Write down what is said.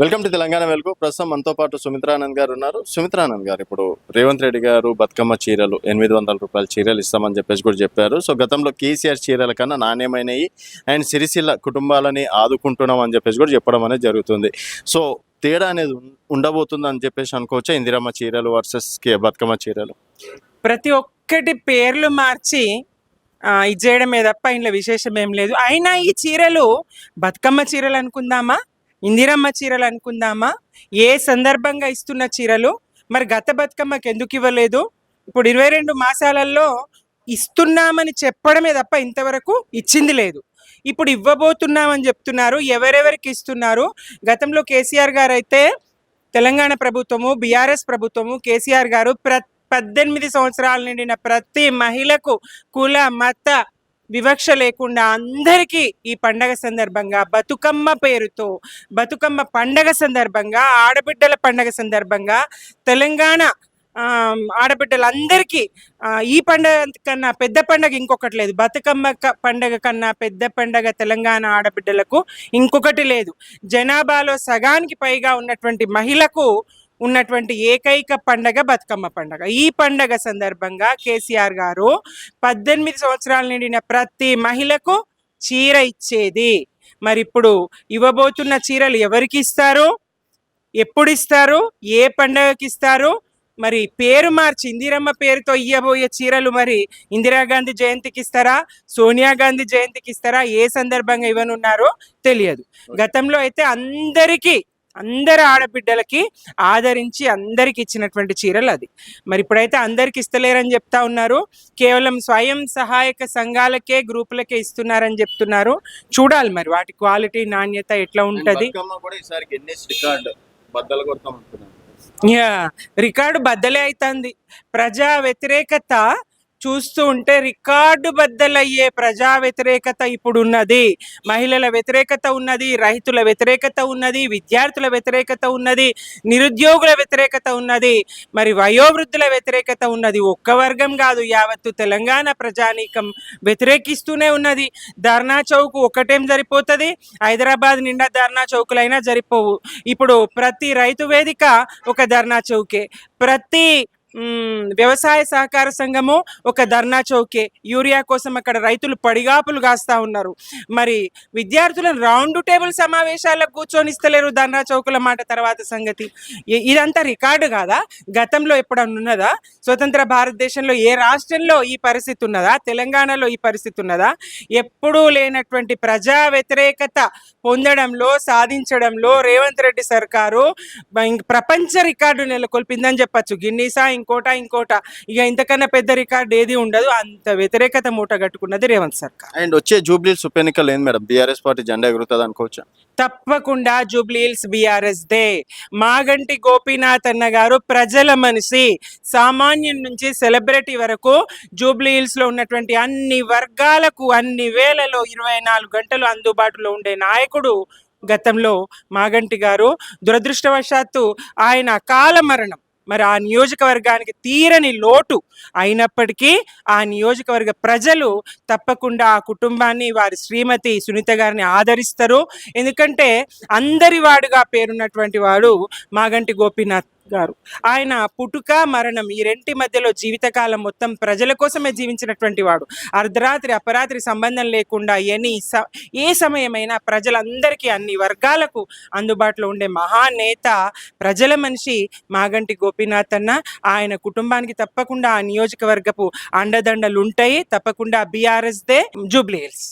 Welcome to Telangana వెలుగు. ప్రస్తుతం మనతో పాటు సుమిత్రానంద్ గారు ఉన్నారు. సుమిత్రానంద్ గారు ఇప్పుడు రేవంత్ రెడ్డి గారు బతుకమ్మ చీరలు ఎనిమిది వందల రూపాయల చీరలు ఇస్తామని చెప్పేసి కూడా చెప్పారు. సో గతంలో కేసీఆర్ చీరల కన్నా నాణ్యమైనవి అండ్ సిరిసిల్ల కుటుంబాలని ఆదుకుంటున్నాం అని చెప్పేసి కూడా చెప్పడం అనేది జరుగుతుంది. సో తేడా అనేది ఉండబోతుంది అని చెప్పేసి అనుకోవచ్చా? ఇందిరమ్మ చీరలు వర్సెస్ బతుకమ్మ చీరలు? ప్రతి ఒక్కటి పేర్లు మార్చి ఇది చేయడమే తప్ప ఇంట్లో విశేషం ఏం లేదు. అయినా ఈ చీరలు బతుకమ్మ చీరలు అనుకుందామా? ఇందిరమ్మ చీరలు అనుకుందామా? ఏ సందర్భంగా ఇస్తున్న చీరలు? మరి గత బతుకమ్మకి ఎందుకు ఇవ్వలేదు? ఇప్పుడు ఇరవై రెండు మాసాలలో ఇస్తున్నామని చెప్పడమే తప్ప ఇంతవరకు ఇచ్చింది లేదు. ఇప్పుడు ఇవ్వబోతున్నామని చెప్తున్నారు. ఎవరెవరికి ఇస్తున్నారు? గతంలో కేసీఆర్ గారు అయితే తెలంగాణ ప్రభుత్వము బీఆర్ఎస్ ప్రభుత్వము కేసీఆర్ గారు ప్ర పద్దెనిమిది సంవత్సరాలు నిండిన ప్రతి మహిళకు కుల మత వివక్ష లేకుండా అందరికీ ఈ పండగ సందర్భంగా బతుకమ్మ పేరుతో బతుకమ్మ పండగ సందర్భంగా ఆడబిడ్డల పండగ సందర్భంగా తెలంగాణ ఆడబిడ్డలందరికీ ఈ పండగ కన్నా పెద్ద పండగ ఇంకొకటి లేదు. బతుకమ్మ పండగ కన్నా పెద్ద పండగ తెలంగాణ ఆడబిడ్డలకు ఇంకొకటి లేదు. జనాభాలో సగానికి పైగా ఉన్నటువంటి మహిళకు ఉన్నటువంటి ఏకైక పండగ బతుకమ్మ పండగ. ఈ పండగ సందర్భంగా కేసీఆర్ గారు పద్దెనిమిది సంవత్సరాల నిండిన ప్రతి మహిళకు చీర ఇచ్చేది. మరి ఇప్పుడు ఇవ్వబోతున్న చీరలు ఎవరికి ఇస్తారు? ఎప్పుడు ఇస్తారు? ఏ పండగకి ఇస్తారు? మరి పేరు మార్చి ఇందిరమ్మ పేరుతో ఇయ్యబోయే చీరలు మరి ఇందిరాగాంధీ జయంతికి ఇస్తారా? సోనియా గాంధీ జయంతికి ఇస్తారా? ఏ సందర్భంగా ఇవ్వనున్నారో తెలియదు. గతంలో అయితే అందరికీ అందరు ఆడబిడ్డలకి ఆదరించి అందరికి ఇచ్చినటువంటి చీరలు అది. మరి ఇప్పుడైతే అందరికి ఇస్తలేరని చెప్తా ఉన్నారు. కేవలం స్వయం సహాయక సంఘాలకే గ్రూపులకే ఇస్తున్నారని చెప్తున్నారు. చూడాలి మరి వాటి క్వాలిటీ నాణ్యత ఎట్లా ఉంటది. రికార్డు బద్దలే అవుతుంది ప్రజా వ్యతిరేకత చూస్తూ ఉంటే రికార్డు బద్దలయ్యే ప్రజా వ్యతిరేకత ఇప్పుడు ఉన్నది మహిళల వ్యతిరేకత ఉన్నది రైతుల వ్యతిరేకత ఉన్నది విద్యార్థుల వ్యతిరేకత ఉన్నది నిరుద్యోగుల వ్యతిరేకత ఉన్నది. మరి వయోవృద్ధుల వ్యతిరేకత ఉన్నది. ఒక్క వర్గం కాదు యావత్తు తెలంగాణ ప్రజానీకం వ్యతిరేకిస్తూనే ఉన్నది. ధర్నా చౌక్ ఒకటేం సరిపోతుంది హైదరాబాద్ నిండా ధర్నా చౌకులైనా సరిపోవు ఇప్పుడు ప్రతి రైతు వేదిక ఒక ధర్నా చౌకే. ప్రతి వ్యవసాయ సహకార సంఘము ఒక ధర్నా చౌకే. యూరియా కోసం అక్కడ రైతులు పడిగాపులు కాస్తా ఉన్నారు. మరి విద్యార్థులను రౌండ్ టేబుల్ సమావేశాలకు కూర్చొనిస్తలేరు ధర్నా చౌకుల మాట తర్వాత సంగతి. ఇదంతా రికార్డు కాదా? గతంలో ఎప్పుడన్నా ఉన్నదా? స్వతంత్ర భారతదేశంలో ఏ రాష్ట్రంలో ఈ పరిస్థితి ఉన్నదా? తెలంగాణలో ఈ పరిస్థితి ఉన్నదా? ఎప్పుడూ లేనటువంటి ప్రజా వ్యతిరేకత పొందడంలో సాధించడంలో రేవంత్ రెడ్డి సర్కారు ప్రపంచ రికార్డు నెలకొల్పిందని చెప్పొచ్చు. గిన్నీసా ఇంకోట ఇంకోట. ఇక ఇంతకన్నా పెద్ద రికార్డు ఏది ఉండదు. అంత వ్యతిరేకత మూట కట్టుకున్నది రేవంత్ సర్కార్. అండ్ వచ్చే జూబ్లీ ఉప ఎన్నికలు ఏంది మేడం? బీఆర్ఎస్ పార్టీ జెండా ఎగురుతుంది అనుకోవచ్చా? తప్పకుండా జూబ్లీహిల్స్ బీఆర్ఎస్ దే. మాగంటి గోపీనాథ్ అన్న గారు ప్రజల మనిషి. సామాన్యం నుంచి సెలబ్రిటీ వరకు జూబ్లీహిల్స్లో ఉన్నటువంటి అన్ని వర్గాలకు అన్ని వేలలో ఇరవై నాలుగు గంటలు అందుబాటులో ఉండే నాయకుడు గతంలో మాగంటి గారు. దురదృష్టవశాత్తు ఆయన కాలమరణం మరి ఆ నియోజకవర్గానికి తీరని లోటు అయినప్పటికీ ఆ నియోజకవర్గ ప్రజలు తప్పకుండా ఆ కుటుంబాన్ని వారి శ్రీమతి సునీత గారిని ఆదరిస్తారు. ఎందుకంటే అందరి వాడుగా పేరున్నటువంటి వాడు మాగంటి గోపీనాథ్. గారు. ఆయన పుట్టుక మరణం ఈ రెంటి మధ్యలో జీవితకాలం మొత్తం ప్రజల కోసమే జీవించినటువంటి వాడు. అర్ధరాత్రి అపరాత్రి సంబంధం లేకుండా ఎనీ స ఏ సమయమైనా ప్రజలందరికీ అన్ని వర్గాలకు అందుబాటులో ఉండే మహానేత ప్రజల మనిషి మాగంటి గోపీనాథ్ అన్న. ఆయన కుటుంబానికి తప్పకుండా ఆ నియోజకవర్గపు అండదండలు ఉంటాయి తప్పకుండా బీఆర్ఎస్దే జూబ్లీ హిల్స్